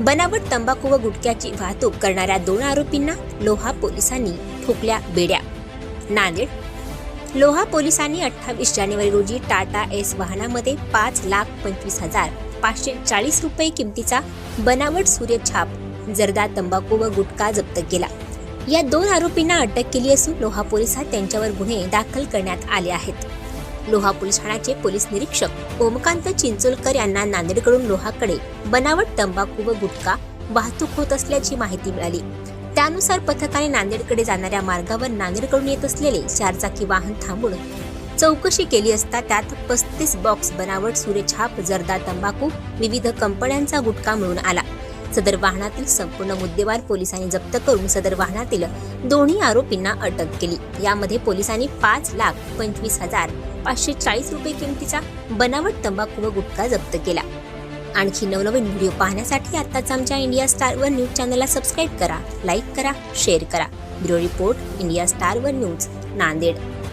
बनावट तंबाखू व गुटख्याची वाहतूक करणाऱ्या दोन आरोपींना लोहा पोलिसांनी ठोकल्या बेड्या. नांदेड. लोहा पोलिसांनी अठ्ठावीस जानेवारी रोजी टाटा एस वाहनामध्ये पाच लाख पंचवीस हजार पाचशे चाळीस रुपये किमतीचा बनावट सूर्यछाप जर्दा तंबाखू व गुटखा जप्त केला. या दोन आरोपींना अटक केली असून लोहा पोलिसात त्यांच्यावर गुन्हे दाखल करण्यात आले आहेत. लोहा पोलीस ठाण्याचे पोलीस निरीक्षक ओमकांत चिंचोलकर यांना नांदेडकडून लोहाकडे बनावट तंबाखू व गुटखा वाहतूक होत असल्याची माहिती मिळाली. त्यानुसार पथकाने नांदेडकडे जाणाऱ्या मार्गावर नांदेडकडून येत असलेले चारचाकी वाहन थांबून चौकशी केली असता त्यात पस्तीस बॉक्स बनावट सूर्यछाप जर्दा तंबाखू विविध कंपन्यांचा गुटखा मिळून आला. सदर वाहनातील संपूर्ण मुद्देवार पोलिसांनी जप्त करून सदर वाहनातील दोन्ही आरोपींना अटक केली. यामध्ये पोलिसांनी पाच लाख पंचवीस हजार पाचशे चाळीस रुपये किमतीचा बनावट तंबाखू व गुटखा जप्त केला. आणखी नवनवीन व्हिडिओ पाहण्यासाठी आत्ताच आमच्या इंडिया स्टार वन न्यूज चॅनलला सबस्क्राईब करा लाईक करा शेअर करा. Bureau report India star one news Nanded.